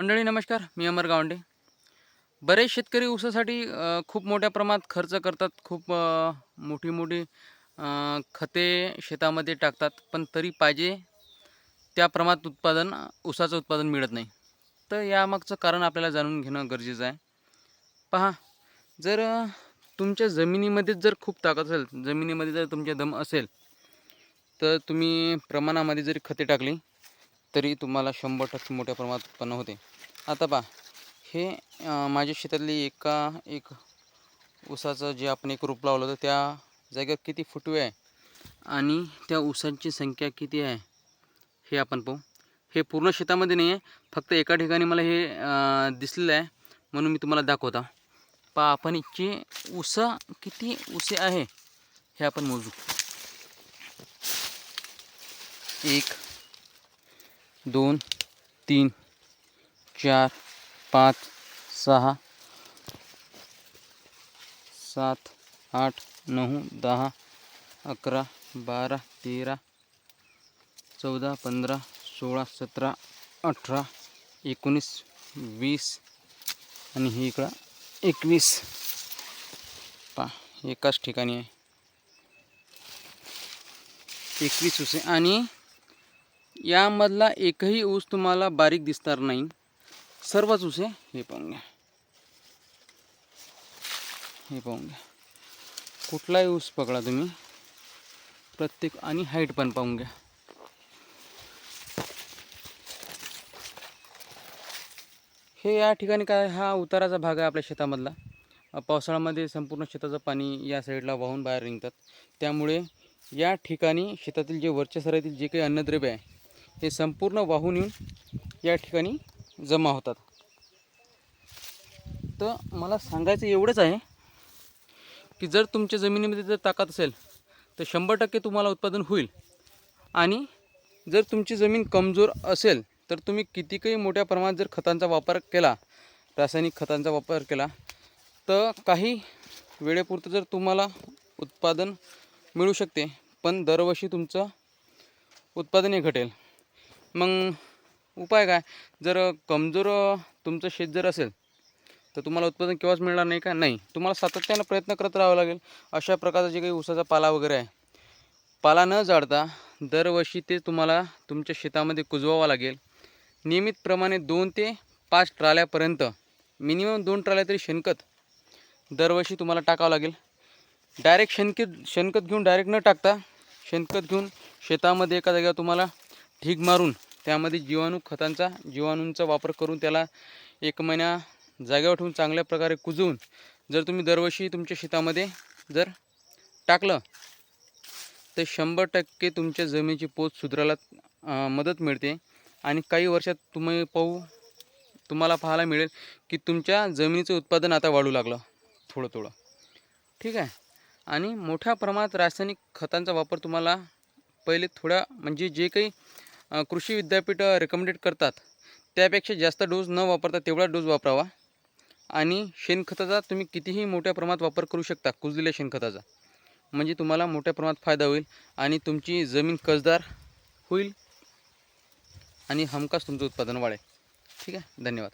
मंडळी नमस्कार. मी अमर गावंडे. बरेच शेतकरी ऊसासाठी खूप मोठ्या प्रमाणात खर्च करतात. खूप मोठी मोठी खते शेतामध्ये टाकतात. पण तरी पाहिजे त्या प्रमाणात उत्पादन ऊसाचं उत्पादन मिळत नाही. तर यामागचं कारण आपल्याला जाणून घेणं गरजेचं आहे. पहा जर तुमच्या जमिनीमध्येच जर खूप ताकद असेल जमिनीमध्ये जर तुमचे दम असेल तर तुम्ही प्रमाणामध्ये जरी खते टाकली तरी तुम्हाला शंभर टक्के मोठ्या प्रमाणात उत्पन्न होते. आता पहा हे माझ्या शेतातली एका एक ऊसाचं जे आपण एक रोप लावलं होतं त्या जागेवर किती फुटवे आहे आणि त्या ऊसांची संख्या किती आहे हे आपण पाहू. हे पूर्ण शेतामध्ये नाही आहे फक्त एका ठिकाणी मला हे दिसलेलं आहे म्हणून मी तुम्हाला दाखवता. पहा आपण इथचे ऊसा किती उसे आहे हे आपण मोजू. एक दोन, तीन, चार, पाच, सहा, सात, आठ, नऊ, दहा, अकरा, बारा, तेरा, चौदा, पंधरा, सोळा, सतरा, अठरा, एकोणीस, वीस आणि हे इकडं एकवीस. पा, एकाच ठिकाणी आहे. एकवीस ऊसे आणि यामधला एकही ऊस तुम्हाला बारीक दिसणार नाही. सर्वच ऊस आहे. हे पाहून घ्या. हे पाहून घ्या. कुठलाही ऊस पकडा तुम्ही. प्रत्येक आणि हाईट पण पाहून घ्या. हे या ठिकाणी काय हा उताराचा भाग आहे आपल्या शेतामधला. पावसाळ्यामध्ये संपूर्ण शेताचं पाणी या साईडला वाहून बाहेर निघतात. त्यामुळे या ठिकाणी शेतातील जे वरच्या सरातील जे काही अन्नद्रव्य आहे हे संपूर्ण वाहून येऊन या ठिकाणी जमा होतात. तर मला सांगायचं एवढंच आहे की जर तुमच्या जमिनीमध्ये जर ताकद असेल तर शंभर टक्के तुम्हाला उत्पादन होईल. आणि जर तुमची जमीन कमजोर असेल तर तुम्ही कितीकही मोठ्या प्रमाणात जर खतांचा वापर केला रासायनिक खतांचा वापर केला तर काही वेळेपुरतं जर तुम्हाला उत्पादन मिळू शकते पण दरवर्षी तुमचं उत्पादन हे घटेल. मग उपाय काय? जर कमजोर तुमचं शेत जर असेल तर तुम्हाला उत्पादन केव्हाच मिळणार नाही का? नाही. तुम्हाला सातत्यानं प्रयत्न करत राहावं लागेल. अशा प्रकारचा जे काही ऊसाचा पाला वगैरे आहे पाला न जाडता दरवर्षी ते तुम्हाला तुमच्या शेतामध्ये कुजवावं लागेल. नियमितप्रमाणे दोन ते पाच ट्राल्यापर्यंत मिनिमम दोन ट्राल्या तरी शेणखत दरवर्षी तुम्हाला टाकावं लागेल. डायरेक्ट शेणखत शेणखत घेऊन डायरेक्ट न टाकता शेणखत घेऊन शेतामध्ये एका जागेवर तुम्हाला ढीग मारून त्यामध्ये जीवाणू खतांचा जीवाणूंचा वापर करून त्याला एक महिना जागेवर ठेवून चांगल्या प्रकारे कुजवून जर तुम्ही दरवर्षी तुमच्या शेतामध्ये जर टाकलं तर शंभर टक्के तुमच्या जमिनीची पोत सुधारायला मदत मिळते. आणि काही वर्षात तुम्ही पाहू तुम्हाला पाहायला मिळेल की तुमच्या जमिनीचं उत्पादन आता वाढू लागलं थोडं थोडं. ठीक आहे? आणि मोठ्या प्रमाणात रासायनिक खतांचा वापर तुम्हाला पहिले थोड्या म्हणजे जे काही कृषी विद्यापीठ रेकमेंडेड करतात. त्यापेक्षा जास्त डोस न वापरता तेवढा डोस वापरावा. आणि शेणखताचा तुम्ही कितीही मोठ्या प्रमाणात वापर करू शकता कुजलेल्या शेणखताचा. म्हणजे तुम्हाला मोठ्या प्रमाणात फायदा होईल आणि तुमची जमीन कसदार होईल आणि हमखास तुमचं उत्पादन वाढेल. ठीक आहे? धन्यवाद.